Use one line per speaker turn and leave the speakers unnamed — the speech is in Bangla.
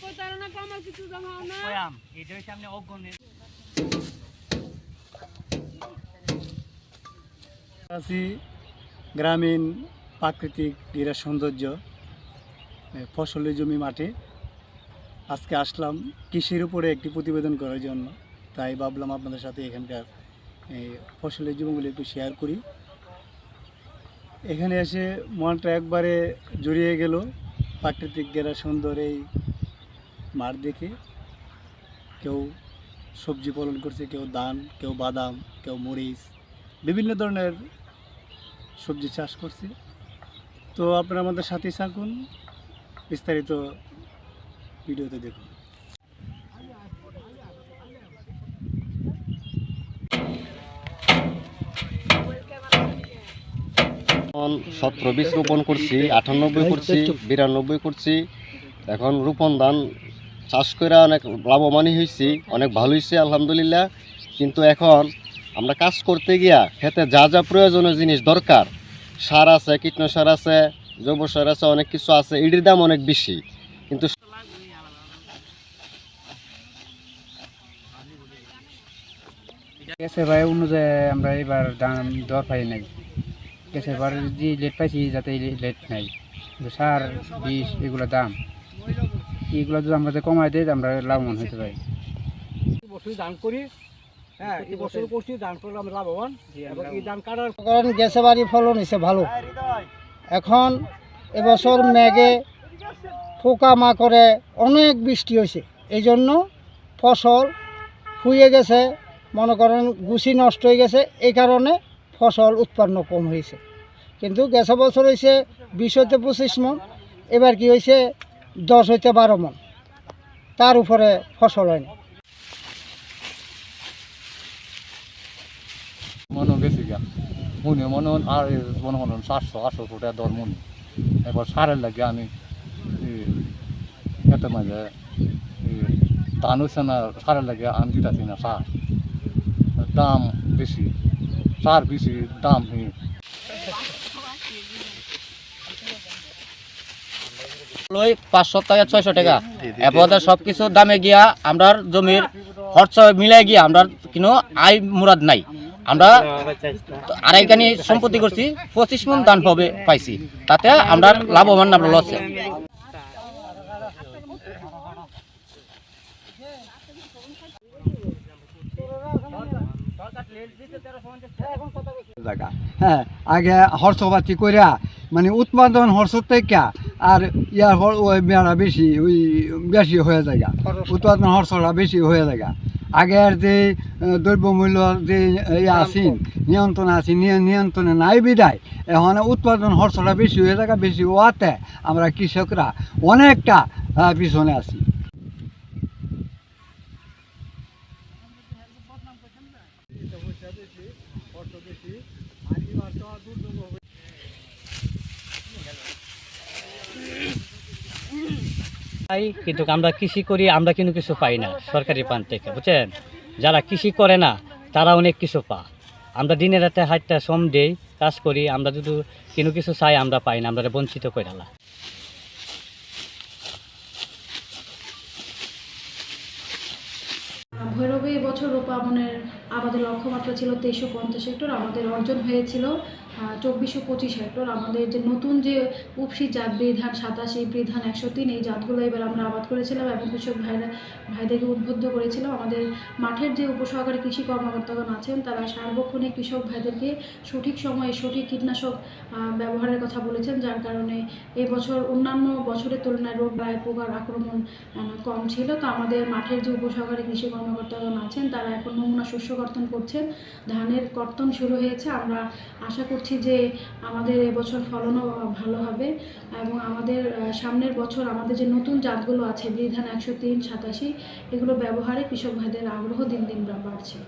প্রতারণা কমার কিছু দেখাও না।
এটা হচ্ছে অজ্ঞানের
আছি গ্রামীণ প্রাকৃতিক ক্রীড়া সৌন্দর্য ফসলের জমি মাঠে। আজকে আসলাম কৃষির উপরে একটি প্রতিবেদন করার জন্য। তাই ভাবলাম আপনাদের সাথে এখানকার এই, ফসলের জমিগুলো একটু শেয়ার করি। এখানে এসে মনটা একবারে জড়িয়ে গেল। প্রাকৃতিক ক্রীড়া সুন্দর এই মাঠ দেখে কেউ সবজি পালন করছে, কেউ ধান, কেউ বাদাম, কেউ মরিচ, বিভিন্ন ধরনের সবজি চাষ করছে। তো আপনারা আমাদের সাথেই থাকুন, বিস্তারিত ভিডিওতে দেখুন।
এখন সতেরো বীজ রোপণ করছি, আটানব্বই করছি, বিরানব্বই করছি। এখন রোপণ ধান চাষ করে অনেক লাভবানই হয়েছি অনেক ভালো হয়েছে আলহামদুলিল্লাহ। কিন্তু এখন আমরা কাজ করতে গিয়া খেতে যা যা প্রয়োজনীয় জিনিস দরকার, সার আছে, কীটনাশক আছে, জৈব সার আছে, অনেক কিছু আছে এটির দাম অনেক বেশি। কিন্তু
ভাই, অনুযায়ী আমরা এবার দাম দর পাই নাই। গেছে এবার যে লেট পাইছি যাতে লেট নাই। সার বিষ এগুলো দাম। এগুলো যদি আমরা কমাই দিই আমরা লাভবান হতে পারি।
বছর দান করি। হ্যাঁ এই বছর করছি দান করলে আমরা লাভবান। এবং এই দান কাটার
কারণ গেছে বাড়ি ফলন হয়েছে ভালো। এখন এবছর মেঘে পোকা মাকড়ে অনেক বৃষ্টি হয়েছে এই জন্য ফসল ফুয়ে গেছে। মনে করেন গুছি নষ্ট হয়ে গেছে। এই কারণে ফসল উৎপন্ন কম হয়েছে। কিন্তু গেছে বছর হয়েছে বিশ হইতে পঁচিশ মন, এবার কি হয়েছে দশ হইতে বারো মন। তার উপরে ফসল হয় না।
মনে গেছি গা মনে মনে আর মনে মনে সাতশো, আটশো টাকা দর মনে। এবার সারের লাগে আমি এত মাঝে ধান হচ্ছে না, সারের লাগে আমি দিতেছি না সার। দাম বেশি। সার বেশি দাম হি
লই পাঁচশো টাকা ছয়শো টাকা। এরপরে সব কিছু দামে গিয়া আমরা জমির খরচ মিলাই গিয়া আমরা কোনো আয় মুরাদ নাই। আমরা আড়াইখানি সম্পত্তি করছি পঁচিশ মন দান পাবে পাইছি। তাতে আমরা লাভবান আমরা লসে।
জায়গা। হ্যাঁ আগে হর্ষপাতি কইরা মানে উৎপাদন হর্ষ থেকে আর ইয়ার ওই মেলা বেশি ওই বেশি হয়ে যায় উৎপাদন হর্ষটা বেশি হয়ে যায় আগের যে আহ, দ্রব্যমূল্যর যে ইয়ে আসিন নিয়ন্ত্রণ। আছে নিয়ন্ত্রণে নাই বিদায়। এখন উৎপাদন হর্ষটা বেশি হয়ে যায় বেশি হওয়াতে আমরা কৃষকরা অনেকটা পিছনে আছি।
পাই কিন্তু আমরা কৃষি করি আমরা কিন্তু কিছু পাই না সরকারি পান থেকে বুঝছেন? যারা কৃষি করে না তারা অনেক কিছু পা আমরা দিনে রাতে হাইটটা শ্রম দেই কাজ করি আমরা যদি কোনো কিছু চাই আমরা পাই না আমরা বঞ্চিত করে না
ভৈরবে এবছর রোপাবনের আমাদের লক্ষ্যমাত্রা ছিল তেইশশো পঞ্চাশ হেক্টর আমাদের অর্জন হয়েছিল চব্বিশশো পঁচিশ হেক্টর আমাদের যে নতুন যে উপসি জাত বিধান সাতাশি বিধান একশো তিন, এই জাতগুলো এবার আমরা আবাদ করেছিলাম এবং কৃষক ভাইরা, ভাইদেরকে উদ্বুদ্ধ করেছিলাম। আমাদের মাঠের যে উপসহকারী কৃষি কর্মকর্তাগণ আছেন, তারা সার্বক্ষণিক কৃষক ভাইদেরকে সঠিক সময়ে সঠিক কীটনাশক ব্যবহারের কথা বলেছেন, যার কারণে এই বছর অন্যান্য বছরের তুলনায় রোগ বায় পোকার আক্রমণ কম ছিল। তো আমাদের মাঠের যে উপসহকারী কৃষি কর্মকর্তাগণ আছেন, তারা এখন নমুনা শস্য কর্তন করছেন। ধানের কর্তন শুরু হয়েছে। আমরা আশা করছি যে আমাদের এবছর ফলনও ভালো হবে এবং আমাদের সামনের বছর আমাদের যে নতুন জাতগুলো আছে বিধান একশো তিন সাতাশি এগুলো ব্যবহারে কৃষক ভাইদের আগ্রহ দিন দিন বাড়ছে।